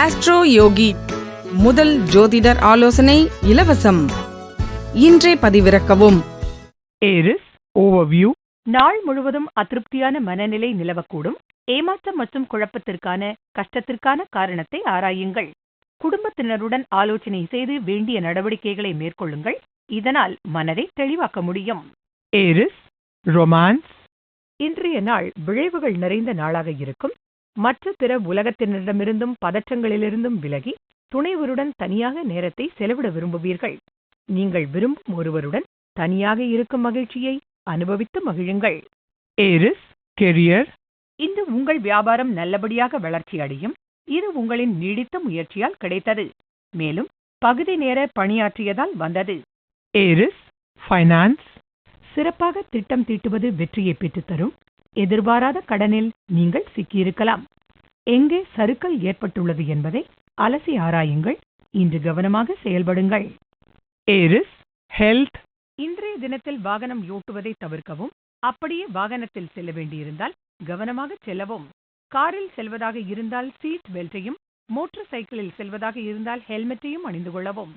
Astro யோகி முதல் ஜோதிடர் ஆலோசனை இலவசம். இன்றே பதிவிறக்கவும். ஏரிஸ் ஓவர்வியூ நாள் முழுவதும் அதிருப்தியான மனநிலை நிலவக்கூடும். ஏமாற்றம் மற்றும் குழப்பத்திற்கான கஷ்டத்திற்கான காரணத்தை ஆராயுங்கள். குடும்பத்தினருடன் ஆலோசனை செய்து வேண்டிய நடவடிக்கைகளை மேற்கொள்ளுங்கள். இதனால் மனதை தெளிவாக்க முடியும். ஏரிஸ் ரொமான்ஸ் இன்றைய நாள் விளைவுகள் நிறைந்த நாளாக இருக்கும். மற்ற பிற உலகத்தினரிடமிருந்தும் பதற்றங்களிலிருந்தும் விலகி துணைவருடன் தனியாக நேரத்தை செலவிட விரும்புவீர்கள். நீங்கள் விரும்பும் ஒருவருடன் தனியாக இருக்கும் மகிழ்ச்சியை அனுபவித்து மகிழுங்கள். ஏரிஸ் கெரியர் இன்று உங்கள் வியாபாரம் நல்லபடியாக வளர்ச்சி அடையும். இது உங்களின் நீடித்த முயற்சியால் கிடைத்தது. மேலும் பகுதி நேர பணியாற்றியதால் வந்தது. ஏரிஸ் ஃபைனான்ஸ் சிறப்பாக திட்டம் தீட்டுவது வெற்றியை பெற்றுத்தரும். எதிர்பாராத கடனில் நீங்கள் சிக்கியிருக்கலாம். எங்கே சறுக்கல் ஏற்பட்டுள்ளது என்பதை அலசி ஆராயுங்கள். இன்று கவனமாக செயல்படுங்கள். ஏரிஸ் ஹெல்த் இன்றைய தினத்தில் வாகனம் ஓட்டுவதை தவிர்க்கவும் அப்படியே வாகனத்தில் செல்ல வேண்டியிருந்தால் கவனமாக செல்லவும். காரில் செல்வதாக இருந்தால் சீட் பெல்ட்டையும் மோட்டார் சைக்கிளில் செல்வதாக இருந்தால் ஹெல்மெட்டையும் அணிந்து கொள்ளவும்.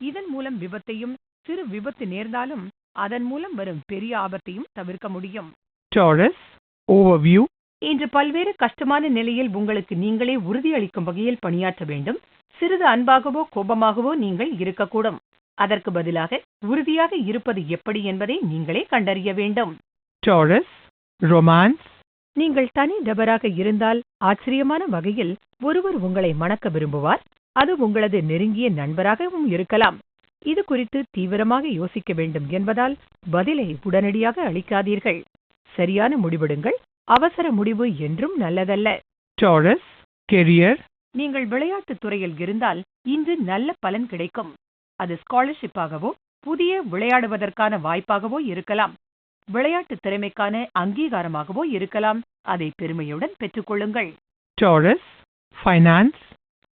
இதன் மூலம் விபத்தையும் சிறு விபத்து நேர்ந்தாலும் அதன் மூலம் வரும் பெரிய ஆபத்தையும் தவிர்க்க முடியும். டாரஸ் ஓவர்வியூ இன்று பல்வேறு கஷ்டமான நிலையில் உங்களுக்கு நீங்களே உறுதியளிக்கும் வகையில் பணியாற்ற வேண்டும். சிறிது அன்பாகவோ கோபமாகவோ நீங்கள் இருக்கக்கூடும். அதற்கு பதிலாக உறுதியாக இருப்பது எப்படி என்பதை நீங்களே கண்டறிய வேண்டும். டாரஸ் ரொமான்ஸ் நீங்கள் தனி நபராக இருந்தால் ஆச்சரியமான வகையில் ஒருவர் உங்களை மணக்க விரும்புவார். அது உங்களது நெருங்கிய நண்பராகவும் இருக்கலாம். இது குறித்து தீவிரமாக யோசிக்க வேண்டும் என்பதால் பதிலை உடனடியாக அளிக்காதீர்கள். சரியான முடிவெடுங்கள். அவசர முடிவு என்றும் நல்லதல்ல. டாரஸ் கெரியர் நீங்கள் விளையாட்டுத் துறையில் இருந்தால் இன்று நல்ல பலன் கிடைக்கும். அது ஸ்காலர்ஷிப்பாகவோ புதிய விளையாடுவதற்கான வாய்ப்பாகவோ இருக்கலாம். விளையாட்டு திறமைக்கான அங்கீகாரமாகவோ இருக்கலாம். அதை பெருமையுடன் பெற்றுக்கொள்ளுங்கள் டாரஸ் ஃபைனான்ஸ்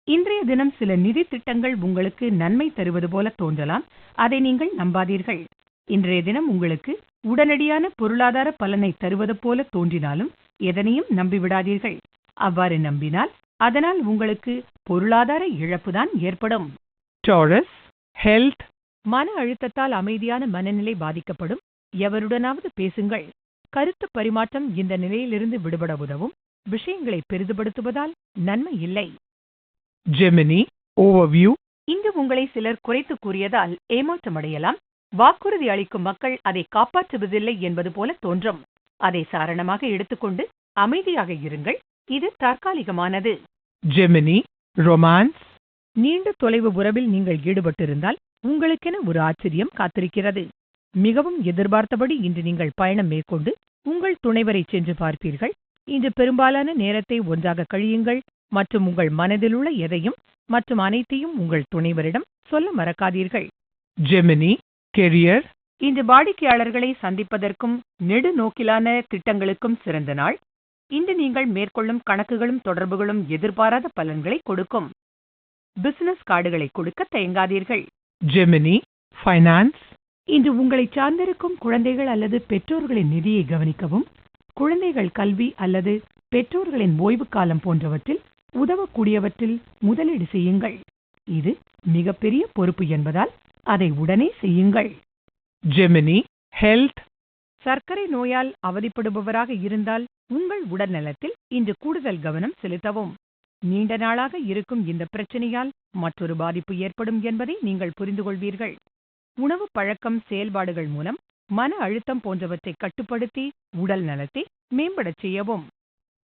இன்றைய தினம் சில நிதி திட்டங்கள் உங்களுக்கு நன்மை தருவது போல தோன்றலாம். அதை நீங்கள் நம்பாதீர்கள். இன்றைய தினம் உங்களுக்கு உடனடியான பொருளாதார பலனை தருவது போல தோன்றினாலும் எதனையும் நம்பிவிடாதீர்கள். அவ்வாறு நம்பினால் அதனால் உங்களுக்கு பொருளாதார இழப்புதான் ஏற்படும். டாரஸ் ஹெல்த் மன அழுத்தத்தால் அமைதியான மனநிலை பாதிக்கப்படும். எவருடனாவது பேசுங்கள். கருத்து பரிமாற்றம் இந்த நிலையிலிருந்து விடுபட உதவும். விஷயங்களை பெரிதுபடுத்துவதால் நன்மை இல்லை. ஜெமினி ஓவர்வியூ இங்கு உங்களை சிலர் குறைத்து கூறியதால் ஏமாற்றமடையலாம். வாக்குறுதி அளிக்கும் மக்கள் அதை காப்பாற்றுவதில்லை என்பது போல தோன்றும். அதை சாரணமாக எடுத்துக்கொண்டு அமைதியாக இருங்கள். இது தற்காலிகமானது. ஜெமினி ரொமான்ஸ் நீண்ட தொலைவு உறவில் நீங்கள் ஈடுபட்டிருந்தால் உங்களுக்கென ஒரு ஆச்சரியம் காத்திருக்கிறது. மிகவும் எதிர்பார்த்தபடி இன்று நீங்கள் பயணம் மேற்கொண்டு உங்கள் துணைவரை சென்று பார்ப்பீர்கள். இன்று பெரும்பாலான நேரத்தை ஒன்றாக கழியுங்கள். மற்றும் உங்கள் மனதிலுள்ள எதையும் மற்றும் அனைத்தையும் உங்கள் துணைவரிடம் சொல்ல மறக்காதீர்கள். ஜெமினி கெரியர் இன்று வாடிக்கையாளர்களை சந்திப்பதற்கும் நெடுநோக்கிலான திட்டங்களுக்கும் சிறந்த நாள். இன்று நீங்கள் மேற்கொள்ளும் கணக்குகளும் தொடர்புகளும் எதிர்பாராத பலன்களை கொடுக்கும். பிசினஸ் கார்டுகளை கொடுக்க தயங்காதீர்கள். ஜெமினி ஃபைனான்ஸ் இன்று உங்களை சார்ந்திருக்கும் குழந்தைகள் அல்லது பெற்றோர்களின் நிதியை கவனிக்கவும். குழந்தைகள் கல்வி அல்லது பெற்றோர்களின் ஓய்வு காலம் போன்றவற்றில் உதவக்கூடியவற்றில் முதலீடு செய்யுங்கள். இது மிகப்பெரிய பொறுப்பு என்பதால் அதை உடனே செய்யுங்கள். Gemini health. சர்க்கரை நோயால் அவதிப்படுபவராக இருந்தால் உங்கள் உடல்நலத்தில் இன்று கூடுதல் கவனம் செலுத்தவும். நீண்ட நாளாக இருக்கும் இந்த பிரச்சனையால் மற்றொரு பாதிப்பு ஏற்படும் என்பதை நீங்கள் புரிந்து கொள்வீர்கள். உணவு பழக்கம் செயல்பாடுகள் மூலம் மன அழுத்தம் போன்றவற்றை கட்டுப்படுத்தி உடல் நலத்தை மேம்படச் செய்யவும்.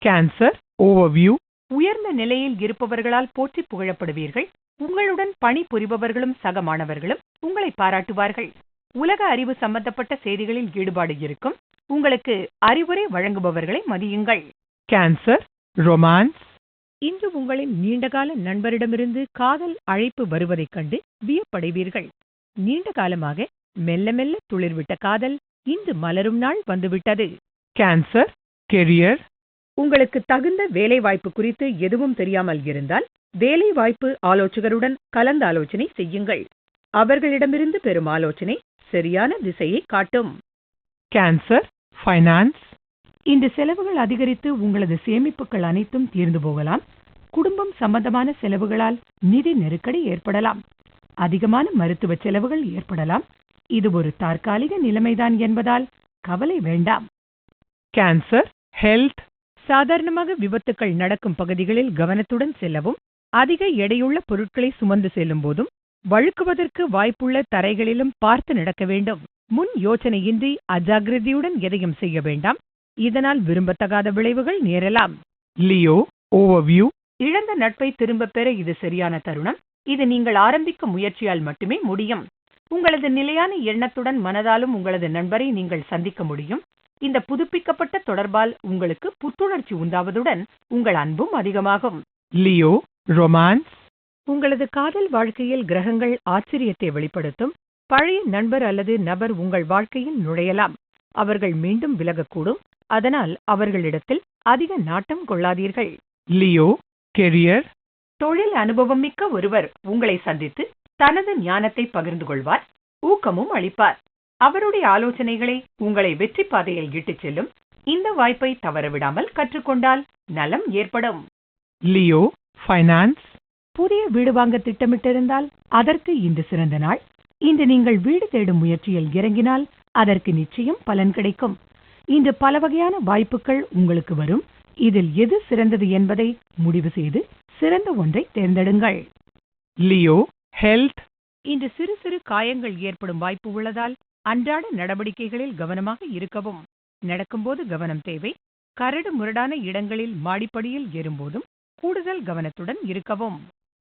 Cancer overview. உயர்ந்த நிலையில் இருப்பவர்களால் போற்றி புகழப்படுவீர்கள். உங்களுடன் பணி புரிபவர்களும் சக மாணவர்களும் உங்களை பாராட்டுவார்கள். உலக அறிவு சம்பந்தப்பட்ட செய்திகளில் ஈடுபாடு இருக்கும். உங்களுக்கு அறிவுரை வழங்குபவர்களை மதியுங்கள். கேன்சர் ரொமான்ஸ் இன்று உங்களின் நீண்டகால நண்பரிடமிருந்து காதல் அழைப்பு வருவதைக் கண்டு வியப்படைவீர்கள். நீண்ட காலமாக மெல்ல மெல்ல துளிர்விட்ட காதல் இன்று மலரும் நாள் வந்துவிட்டது. கேன்சர் கெரியர் உங்களுக்கு தகுந்த வேலைவாய்ப்பு குறித்து எதுவும் தெரியாமல் இருந்தால் வேலைவாய்ப்பு ஆலோசகருடன் கலந்தாலோசனை செய்யுங்கள். அவர்களிடமிருந்து பெறும் ஆலோசனை சரியான திசையை காட்டும். கேன்சர் ஃபைனான்ஸ் இந்த செலவுகள் அதிகரித்து உங்களது சேமிப்புகள் அனைத்தும் தீர்ந்து போகலாம். குடும்பம் சம்பந்தமான செலவுகளால் நிதி நெருக்கடி ஏற்படலாம். அதிகமான மருத்துவ செலவுகள் ஏற்படலாம். இது ஒரு தற்காலிக நிலைமைதான் என்பதால் கவலை வேண்டாம். கேன்சர் ஹெல்த் சாதாரணமாக விபத்துக்கள் நடக்கும் பகுதிகளில் கவனத்துடன் செல்லவும் அதிக எடையுள்ள பொருட்களை சுமந்து செல்லும் போதும் வழுக்குவதற்கு வாய்ப்புள்ள தரைகளிலும் பார்த்து நடக்க வேண்டும். முன் யோசனையின்றி அஜாக்கிரதையுடன் எதையும் செய்ய வேண்டாம். இதனால் விரும்பத்தகாத விளைவுகள் நேரலாம். Leo, overview, இழந்த நட்பை திரும்பப் பெற இது சரியான தருணம். இது நீங்கள் ஆரம்பிக்கும் முயற்சியால் மட்டுமே முடியும். உங்களது நிலையான எண்ணத்துடன் மனதாலும் உங்களது நண்பரை நீங்கள் சந்திக்க முடியும். இந்த புதுப்பிக்கப்பட்ட தொடர்பால் உங்களுக்கு புத்துணர்ச்சி உண்டாவதுடன் உங்கள் அன்பும் அதிகமாகும். Leo, romance, உங்களது காதல் வாழ்க்கையில் கிரகங்கள் ஆச்சரியத்தை வெளிப்படுத்தும். பழைய நண்பர் அல்லது நபர் உங்கள் வாழ்க்கையில் நுழையலாம். அவர்கள் மீண்டும் விலகக்கூடும். அதனால் அவர்களிடத்தில் அதிக நாட்டம் கொள்ளாதீர்கள். Leo, career, தொழில் அனுபவம் மிக்க ஒருவர் உங்களை சந்தித்து தனது ஞானத்தை பகிர்ந்து கொள்வார். ஊக்கமும் அளிப்பார். அவருடைய ஆலோசனைகளை உங்களை வெற்றி பாதையில் இட்டுச் செல்லும் இந்த வாய்ப்பை தவறவிடாமல் கற்றுக்கொண்டால் நலம் ஏற்படும். Leo, finance, புதிய வீடு வாங்க திட்டமிட்டிருந்தால் அதற்கு இன்று சிறந்த நாள். இன்று நீங்கள் வீடு தேடும் முயற்சியில் இறங்கினால் அதற்கு நிச்சயம் பலன் கிடைக்கும். இன்று பல வகையான வாய்ப்புகள் உங்களுக்கு வரும். இதில் எது சிறந்தது என்பதை முடிவு செய்து சிறந்த ஒன்றை தேர்ந்தெடுங்கள். Leo, health, இன்று சிறு சிறு காயங்கள் ஏற்படும் வாய்ப்பு உள்ளதால் அன்றாட நடவடிக்கைகளில் கவனமாக இருக்கவும். நடக்கும்போது கவனம் தேவை. கரடு முரடான இடங்களில் மாடிப்படியில் ஏறும்போதும் கூடுதல் கவனத்துடன் இருக்கவும்.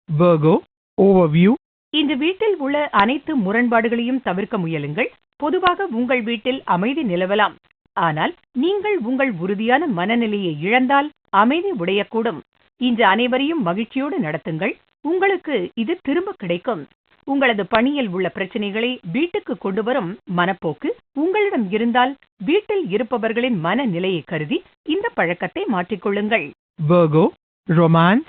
Virgo, overview, இந்த வீட்டில் உள்ள அனைத்து முரண்பாடுகளையும் தவிர்க்க முயலுங்கள். பொதுவாக உங்கள் வீட்டில் அமைதி நிலவலாம். ஆனால் நீங்கள் உங்கள் உறுதியான மனநிலையை இழந்தால் அமைதி உடையக்கூடும். இன்று அனைவரையும் மகிழ்ச்சியோடு நடத்துங்கள். உங்களுக்கு இது திரும்ப கிடைக்கும். உங்களது பணியில் உள்ள பிரச்சனைகளை வீட்டுக்கு கொண்டு வரும் மனப்போக்கு உங்களிடம் இருந்தால் வீட்டில் இருப்பவர்களின் மனநிலையை கருதி இந்த பழக்கத்தை மாற்றிக்கொள்ளுங்கள். Virgo, romance,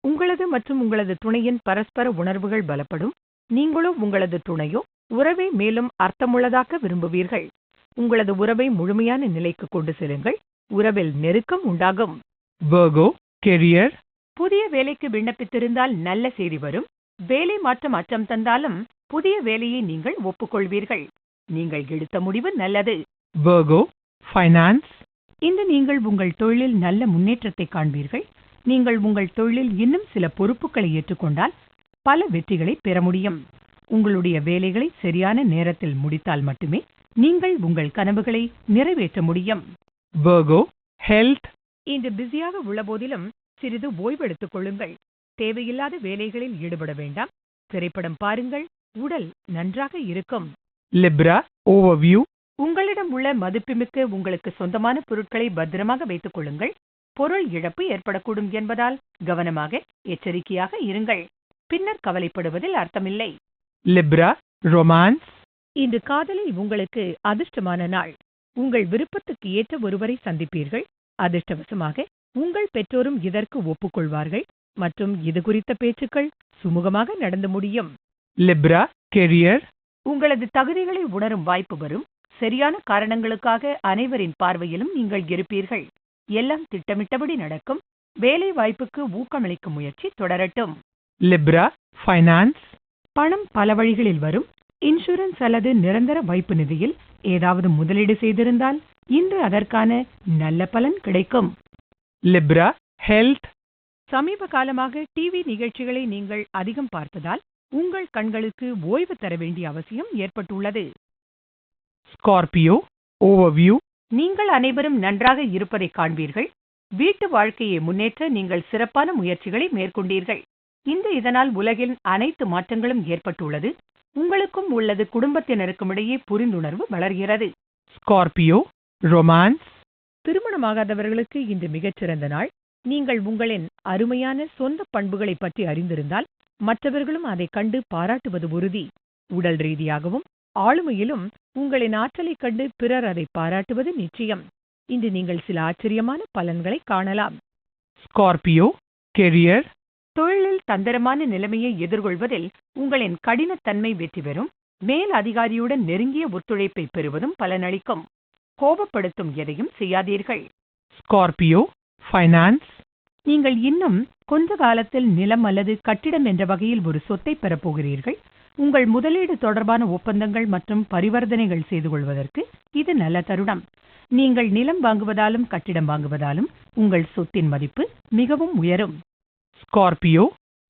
உங்களது மற்றும் உங்களது துணையின் பரஸ்பர உணர்வுகள் பலப்படும். நீங்களோ உங்களது துணையோ உறவை மேலும் அர்த்தமுள்ளதாக்க விரும்புவீர்கள். உங்களது உறவை முழுமையான நிலைக்கு கொண்டு செல்லுங்கள். உறவில் நெருக்கம் உண்டாகும். Virgo, career, புதிய வேலைக்கு விண்ணப்பித்திருந்தால் நல்ல செய்தி வரும். வேலை மாற்றம் அச்சம் தந்தாலும் புதிய வேலையை நீங்கள் ஒப்புக்கொள்வீர்கள். நீங்கள் எடுத்த முடிவு நல்லது. Virgo, finance, இன்று நீங்கள் உங்கள் தொழிலில் நல்ல முன்னேற்றத்தை காண்பீர்கள். நீங்கள் உங்கள் தொழிலில் இன்னும் சில பொறுப்புகளை ஏற்றுக்கொண்டால் பல வெற்றிகளை பெற முடியும். உங்களுடைய வேலைகளை சரியான நேரத்தில் முடித்தால் மட்டுமே நீங்கள் உங்கள் கனவுகளை நிறைவேற்ற முடியும். Virgo, health, இன்று பிஸியாக உள்ள போதிலும் சிறிது ஓய்வெடுத்துக் கொள்ளுங்கள். தேவையில்லாத வேலைகளில் ஈடுபட வேண்டாம். திரைப்படம் பாருங்கள். உடல் நன்றாக இருக்கும். Libra, overview, உங்களிடம் உள்ள மதிப்புமிக்க உங்களுக்கு சொந்தமான பொருட்களை பத்திரமாக வைத்துக் கொள்ளுங்கள். பொருள் இழப்பு ஏற்படக்கூடும் என்பதால் கவனமாக எச்சரிக்கையாக இருங்கள். பின்னர் கவலைப்படுவதில் அர்த்தமில்லை. Libra, romance, இன்று காதலில் உங்களுக்கு அதிர்ஷ்டமான நாள். உங்கள் விருப்பத்துக்கு ஏற்ற ஒருவரை சந்திப்பீர்கள். அதிர்ஷ்டவசமாக உங்கள் பெற்றோரும் இதற்கு ஒப்புக்கொள்வார்கள். மற்றும் இது குறித்த பேச்சுக்கள் சுமூகமாக நடந்து முடியும். Libra, career, உங்களது தகுதிகளை உணரும் வாய்ப்பு வரும். சரியான காரணங்களுக்காக அனைவரின் பார்வையிலும் நீங்கள் இருப்பீர்கள். எல்லாம் திட்டமிட்டபடி நடக்கும். வேலை வாய்ப்புக்கு ஊக்கமளிக்கும் முயற்சி தொடரட்டும். Libra, finance, பணம் பல வழிகளில் வரும். இன்சூரன்ஸ் அல்லது நிரந்தர வைப்பு நிதியில் ஏதாவது முதலீடு செய்திருந்தால் இன்று அதற்கான நல்ல பலன் கிடைக்கும். Libra, health, சமீப காலமாக டிவி நிகழ்ச்சிகளை நீங்கள் அதிகம் பார்த்ததால் உங்கள் கண்களுக்கு ஓய்வு தர வேண்டிய அவசியம் ஏற்பட்டுள்ளது. Scorpio, overview, நீங்கள் அனைவரும் நன்றாக இருப்பதை காண்பீர்கள். வீட்டு வாழ்க்கையை முன்னேற்ற நீங்கள் சிறப்பான முயற்சிகளை மேற்கொண்டீர்கள். இந்த இதனால் உலகின் அனைத்து மாற்றங்களும் ஏற்பட்டுள்ளது. உங்களுக்கும் உள்ளது குடும்பத்தினருக்கும் இடையே புரிந்துணர்வு வளர்கிறது. Scorpio, romance, திருமணமாகாதவர்களுக்கு இன்று மிகச்சிறந்த நாள். நீங்கள் உங்களின் அருமையான சொந்த பண்புகளை பற்றி அறிந்திருந்தால் மற்றவர்களும் அதைக் கண்டு பாராட்டுவது உறுதி. உடல் ரீதியாகவும் ஆளுமையிலும் உங்களின் ஆற்றலைக் கண்டு பிறர் அதை பாராட்டுவது நிச்சயம். இன்று நீங்கள் சில ஆச்சரியமான பலன்களை காணலாம். ஸ்கார்பியோ கெரியர் தொழிலில் தந்திரமான நிலைமையை எதிர்கொள்வதில் உங்களின் கடினத்தன்மை வெற்றி பெறும். மேல் அதிகாரியுடன் நெருங்கிய ஒத்துழைப்பை பெறுவதும் பலனளிக்கும். கோபப்படுத்தும் எதையும் செய்யாதீர்கள். ஸ்கார்பியோ ஃபைனான்ஸ் நீங்கள் இன்னும் கொஞ்ச காலத்தில் நிலம் அல்லது கட்டிடம் என்ற வகையில் ஒரு சொத்தை பெறப் போகிறீர்கள். உங்கள் முதலீடு தொடர்பான ஒப்பந்தங்கள் மற்றும் பரிவர்த்தனைகள் செய்து கொள்வதற்கு இது நல்ல தருணம். நீங்கள் நிலம் வாங்குவதாலும் கட்டிடம் வாங்குவதாலும் உங்கள் சொத்தின் மதிப்பு மிகவும் உயரும். Scorpio,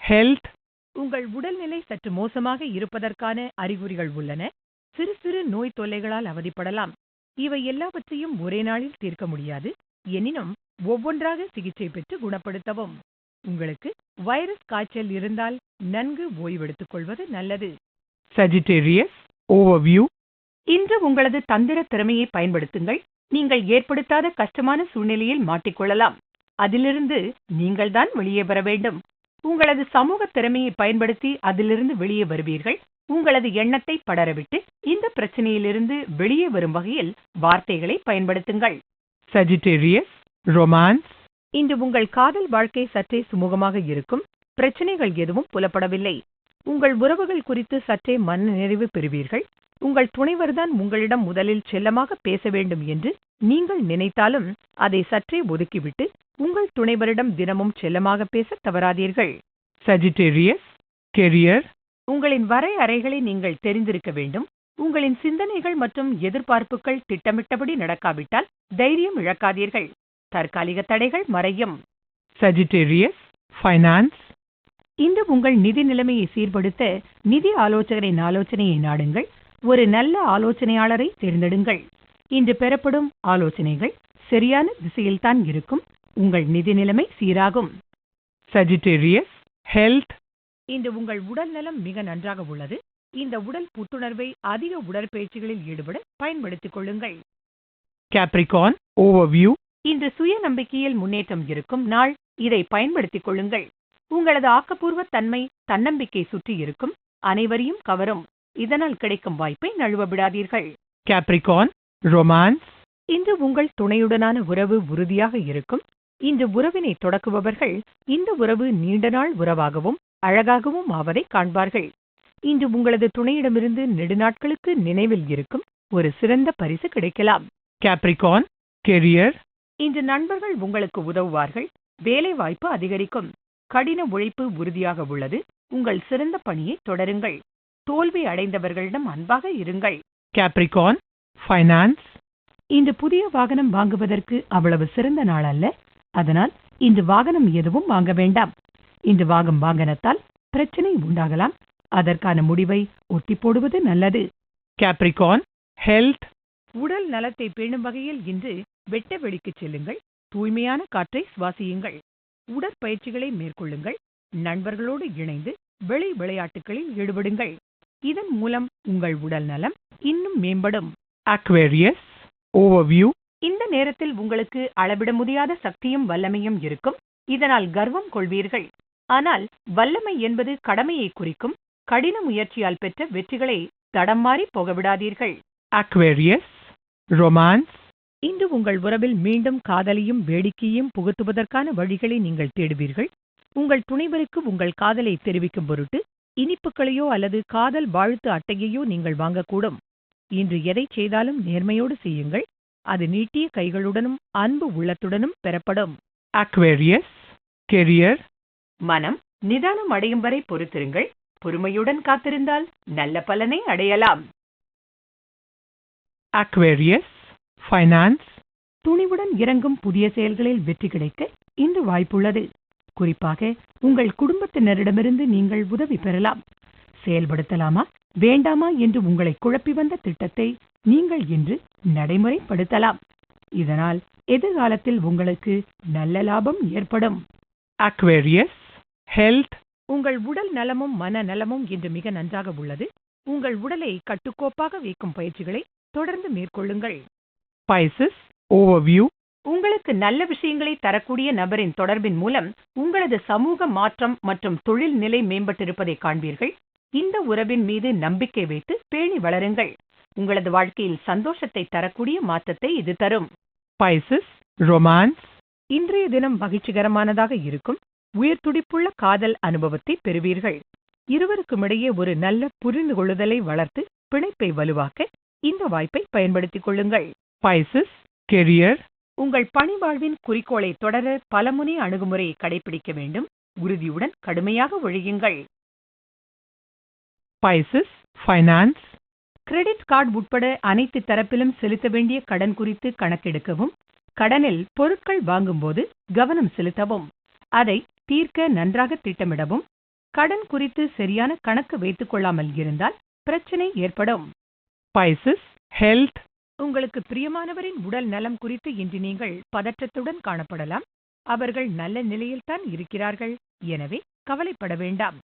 health, உங்கள் உடல்நிலை சற்று மோசமாக இருப்பதற்கான அறிகுறிகள் உள்ளன. சிறு சிறு நோய் தொல்லைகளால் அவதிப்படலாம். இவை எல்லாவற்றையும் ஒரே நாளில் தீர்க்க முடியாது. எனினும் ஒவ்வொன்றாக சிகிச்சை பெற்று குணப்படுத்தவும். உங்களுக்கு வைரஸ் காய்ச்சல் இருந்தால் நன்கு ஓய்வெடுத்துக் கொள்வது நல்லது. Sagittarius, overview, இன்று உங்களது தந்திர திறமையை பயன்படுத்துங்கள். நீங்கள் ஏற்படுத்தாத கஷ்டமான சூழ்நிலையில் மாட்டிக்கொள்ளலாம். அதிலிருந்து நீங்கள்தான் வெளியே வர வேண்டும். உங்களது சமூக திறமையை பயன்படுத்தி அதிலிருந்து வெளியே வருவீர்கள். உங்களது எண்ணத்தை படரவிட்டு இந்த பிரச்சனையிலிருந்து வெளியே வரும் வகையில் வார்த்தைகளை பயன்படுத்துங்கள். Sagittarius, romance, இன்று உங்கள் காதல் வாழ்க்கை சற்றே சுமூகமாக இருக்கும். பிரச்சனைகள் எதுவும் புலப்படவில்லை. உங்கள் உறவுகள் குறித்து சற்றே மன நிறைவு பெறுவீர்கள். உங்கள் துணைவர்தான் உங்களிடம் முதலில் செல்லமாக பேச வேண்டும் என்று நீங்கள் நினைத்தாலும் அதை சற்றே ஒதுக்கிவிட்டு உங்கள் துணைவரிடம் தினமும் செல்லமாக பேச தவறாதீர்கள். Sagittarius, career, உங்களின் வரையறைகளை நீங்கள் தெரிந்திருக்க வேண்டும். உங்களின் சிந்தனைகள் மற்றும் எதிர்பார்ப்புகள் திட்டமிட்டபடி நடக்காவிட்டால் தைரியம் இழக்காதீர்கள். தற்காலிக தடைகள் மறையும். Sagittarius, finance, இன்று உங்கள் நிதி நிலைமையை சீர்படுத்த நிதி ஆலோசகரின் ஆலோசனையை நாடுங்கள். ஒரு நல்ல ஆலோசனையாளரை தேர்ந்தெடுங்கள். இன்று பெறப்படும் ஆலோசனைகள் சரியான திசையில்தான் இருக்கும். உங்கள் நிதி நிலைமை சீராகும். Sagittarius, health, இன்று உங்கள் உடல் நலம் மிக நன்றாக உள்ளது. இந்த உடல் புத்துணர்வை அதிக உடற்பயிற்சிகளில் ஈடுபட பயன்படுத்திக் கொள்ளுங்கள். Capricorn, overview, இன்று சுய நம்பிக்கையில் முன்னேற்றம் இருக்கும் நாள். இதை பயன்படுத்திக் கொள்ளுங்கள். உங்களது ஆக்கப்பூர்வ தன்மை தன்னம்பிக்கை சுற்றி இருக்கும். அனைவரையும் கவரும். இதனால் கிடைக்கும் வாய்ப்பை நழுவ விடாதீர்கள் Capricorn, romance, இன்று உங்கள் துணையுடனான உறவு உறுதியாக இருக்கும். இன்று உறவினை தொடக்குபவர்கள். இந்த உறவு நீண்ட நாள் உறவாகவும் அழகாகவும் ஆவதை காண்பார்கள். இன்று உங்களது துணையிடமிருந்து நெடுநாட்களுக்கு நினைவில் இருக்கும் ஒரு சிறந்த பரிசு கிடைக்கலாம். Capricorn, career, இன்று நண்பர்கள் உங்களுக்கு உதவுவார்கள். வேலை வாய்ப்பு அதிகரிக்கும். கடின உழைப்பு உறுதியாக உள்ளது. உங்கள் சிறந்த பணியை தொடருங்கள். தோல்வி அடைந்தவர்களிடம் அன்பாக இருங்கள். Capricorn, finance, இன்று புதிய வாகனம் வாங்குவதற்கு அவ்வளவு சிறந்த நாள் அல்ல. அதனால் இன்று வாகனம் எதுவும் வாங்க வேண்டாம். இன்று வாங்கும் வாகனத்தால் பிரச்சனை உண்டாகலாம். அதற்கான முடிவை ஒத்தி போடுவது நல்லது. Capricorn, health, உடல் நலத்தை பேணும் வகையில் இன்று வெட்ட வெளிக்கு செல்லுங்கள். தூய்மையான காற்றை சுவாசியுங்கள். உடற்பயிற்சிகளை மேற்கொள்ளுங்கள். நண்பர்களோடு இணைந்து வெளி விளையாட்டுகளில் ஈடுபடுங்கள். இதன் மூலம் உங்கள் உடல் நலம் இன்னும் மேம்படும். Aquarius, overview, இந்த நேரத்தில் உங்களுக்கு அளவிட முடியாத சக்தியும் வல்லமையும் இருக்கும். இதனால் கர்வம் கொள்வீர்கள். ஆனால் வல்லமை என்பது கடமையை குறிக்கும். கடின முயற்சியால் பெற்ற வெற்றிகளை தடம் மாறி போக விடாதீர்கள். Aquarius, romance, இன்று உங்கள் உறவில் மீண்டும் காதலையும் வேடிக்கையும் புகுத்துவதற்கான வழிகளை நீங்கள் தேடுவீர்கள். உங்கள் துணைவருக்கு உங்கள் காதலை தெரிவிக்கும் பொருட்டு இனிப்புகளையோ அல்லது காதல் வாழ்த்து அட்டையையோ நீங்கள் வாங்கக்கூடும். இன்று எதை செய்தாலும் நேர்மையோடு செய்யுங்கள். அது நீட்டிய கைகளுடனும் அன்பு உள்ளத்துடனும் பெறப்படும். Aquarius, career, மனம் நிதானம் அடையும் வரை பொறுத்திருங்கள். பொறுமையுடன் காத்திருந்தால் நல்ல பலனை அடையலாம். Aquarius, finance, துணிவுடன் இறங்கும் புதிய செயல்களில் வெற்றி கிடைக்க இன்று வாய்ப்புள்ளது. குறிப்பாக உங்கள் குடும்பத்தினரிடமிருந்து நீங்கள் உதவி பெறலாம். செயல்படுத்தலாமா வேண்டாமா என்று உங்களை குழப்பி வந்த திட்டத்தை நீங்கள் இன்று நடைமுறைப்படுத்தலாம். இதனால் எதிர்காலத்தில் உங்களுக்கு நல்ல லாபம் ஏற்படும். Aquarius, health, உங்கள் உடல் நலமும் மன நலமும் இன்று மிக நன்றாக உள்ளது. உங்கள் உடலை கட்டுக்கோப்பாக வைக்கும் பயிற்சிகளை தொடர்ந்து மேற்கொள்ளுங்கள். Pisces, overview, உங்களுக்கு நல்ல விஷயங்களை தரக்கூடிய நபரின் தொடர்பின் மூலம் உங்களது சமூக மாற்றம் மற்றும் தொழில் நிலை மேம்பட்டிருப்பதை காண்பீர்கள். இந்த உறவின் மீது நம்பிக்கை வைத்து பேணி வளருங்கள். உங்களது வாழ்க்கையில் சந்தோஷத்தை தரக்கூடிய மாற்றத்தை இது தரும். Pisces, romance, இன்றைய தினம் மகிழ்ச்சிகரமானதாக இருக்கும். உயிர் துடிப்புள்ள காதல் அனுபவத்தை பெறுவீர்கள். இருவருக்கும் இடையே ஒரு நல்ல புரிந்து கொள்ளுதலை வளர்த்து பிணைப்பை வலுவாக்க இந்த வாய்ப்பை பயன்படுத்திக் கொள்ளுங்கள். Pisces, career, உங்கள் பணி வாழ்வின் குறிக்கோளை தொடர பலமுனை அணுகுமுறையை கடைபிடிக்க வேண்டும். உறுதியுடன் கடுமையாக ஒழியுங்கள் Spices, finance, கிரெடிட் கார்டு உட்பட அனைத்து தரப்பிலும் செலுத்த வேண்டிய கடன் குறித்து கணக்கெடுக்கவும் கடனில் பொருட்கள் வாங்கும்போது கவனம் செலுத்தவும். அதை தீர்க்க நன்றாக திட்டமிடவும் கடன் குறித்து சரியான கணக்கு வைத்துக் கொள்ளாமல் இருந்தால் பிரச்சனை ஏற்படும். Spices, health, உங்களுக்கு பிரியமானவரின் உடல் நலம் குறித்து இன்று நீங்கள் பதற்றத்துடன் காணப்படலாம். அவர்கள் நல்ல நிலையில்தான் இருக்கிறார்கள். எனவே கவலைப்பட வேண்டாம்.